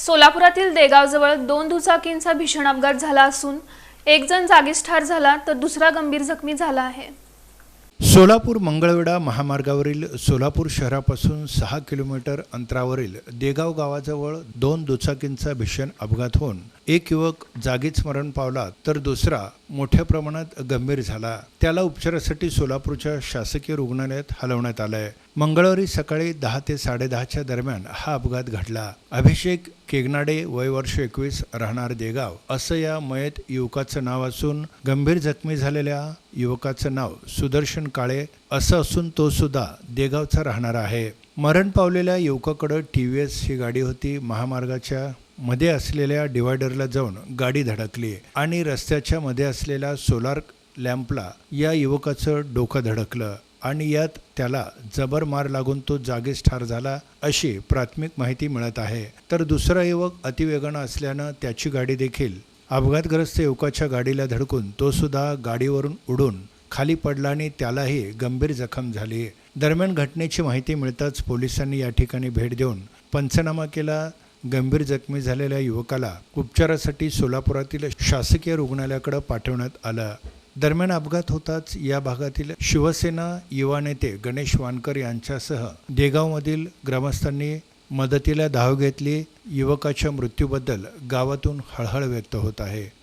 सोलापुरातील देगावजवळ दोन दुचाकींचा भीषण अपघात झाला असून एक जण जागीच ठार झाला तर दुसरा गंभीर जखमी झाला आहे. सोलापूर मंगळवेढा महामार्गावरील सोलापूर शहरापासून सहा किलोमीटर अंतरावरील देगाव गावाजवळ दोन दुचाकींचा भीषण अपघात होऊन एक युवक जागीच मरण पावला तर दुसरा मोठ्या प्रमाणात गंभीर झाला. त्याला उपचारासाठी सोलापूरच्या शासकीय रुग्णालयात हलवण्यात आलंय. मंगळवारी सकाळी दहा ते साडेदहाच्या दरम्यान हा अपघात घडला. अभिषेक केगनाडे वय वर्ष एकवीस राहणार देगाव असं या मयत युवकाचं नाव असून गंभीर जखमी झालेल्या युवकाचं नाव सुदर्शन काळे असं असून तो सुद्धा देगावचा राहणार आहे. मरण पावलेल्या युवकाकडं टी व्ही एस ही गाडी होती. महामार्गाच्या मध्ये असलेल्या डिवायडरला जाऊन गाडी धडकली आणि रस्त्याच्या मध्ये असलेल्या सोलार लॅम्पला या युवकाचं डोकं धडकलं आणि यात त्याला जबर मार लागून तो जागीच ठार झाला अशी प्राथमिक माहिती मिळत आहे. तर दुसरा युवक अतिवेगानं असल्यानं त्याची गाडी देखील अपघातग्रस्त युवकाच्या गाडीला धडकून तो सुद्धा गाडीवरून उडून खाली पडला आणि त्यालाही गंभीर जखम झाली. दरम्यान घटनेची माहिती मिळताच पोलिसांनी या ठिकाणी भेट देऊन पंचनामा केला. गंभीर जखमी झालेल्या युवकाला उपचारासाठी सोलापुरातील शासकीय रुग्णालयाकडे पाठवण्यात आलं. दरम्यान अपघात होताच या भागातील शिवसेना युवा नेते गणेश वानकर यांच्यासह देगावमधील ग्रामस्थांनी मदतीला धाव घेतली. युवकाच्या मृत्यूबद्दल गावातून हळहळ व्यक्त होत आहे.